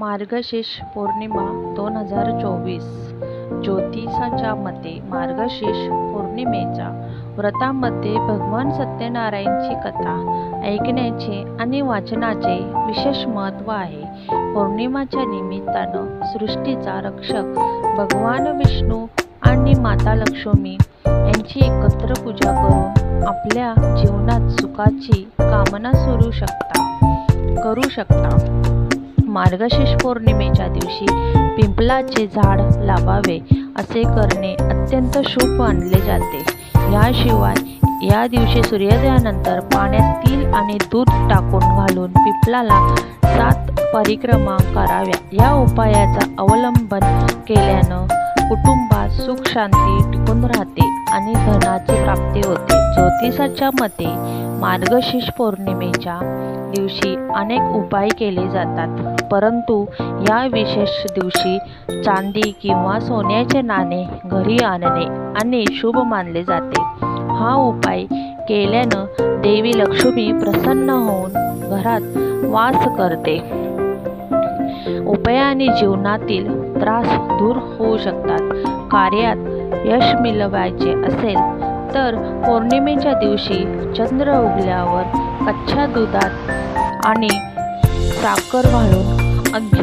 मार्गशीर्ष पौर्णिमा दोन हजार चोवीस. ज्योतिषाच्या मते मार्गशीर्ष पौर्णिमेच्या व्रतामध्ये भगवान सत्यनारायणची कथा ऐकण्याचे आणि वाचनाचे विशेष महत्त्व आहे. पौर्णिमाच्या निमित्तानं सृष्टीचा रक्षक भगवान विष्णू आणि माता लक्ष्मी यांची एकत्र पूजा करून आपल्या जीवनात सुखाची कामना सुरू शकता करू शकता. मार्गशीर्ष पौर्णिमेच्या दिवशी पिंपलाचे झाड लावावे असे करणे अत्यंत शुभ मानले जाते. याशिवाय या दिवशी सूर्योदयानंतर पाण्यात तिल आणि दूध टाकून घालून पिंपलाला सात परिक्रमा कराव्या. या उपायाचा अवलंबन केल्यानं कुटुंबात सुख शांती टिकून राहते आणि धनाची प्राप्ती होते. ज्योतिषाच्या मते मार्गशीर्ष पौर्णिमेच्या दिवशी अनेक उपाय केले जातात. परंतु या विशेष दिवशी चांदी किंवा सोन्याचे नाणे घरी आणणे आणि शुभ मानले जाते. हा उपाय केल्यानं देवी लक्ष्मी प्रसन्न होऊन घरात वास करते. उपायाने जीवनातील त्रास दूर होऊ शकतात. कार्यात यश मिळवायचे असेल तर पौर्णिमेच्या दिवशी चंद्र उगल्यावर कच्च्या दुधात आणि साखर घालून अगदी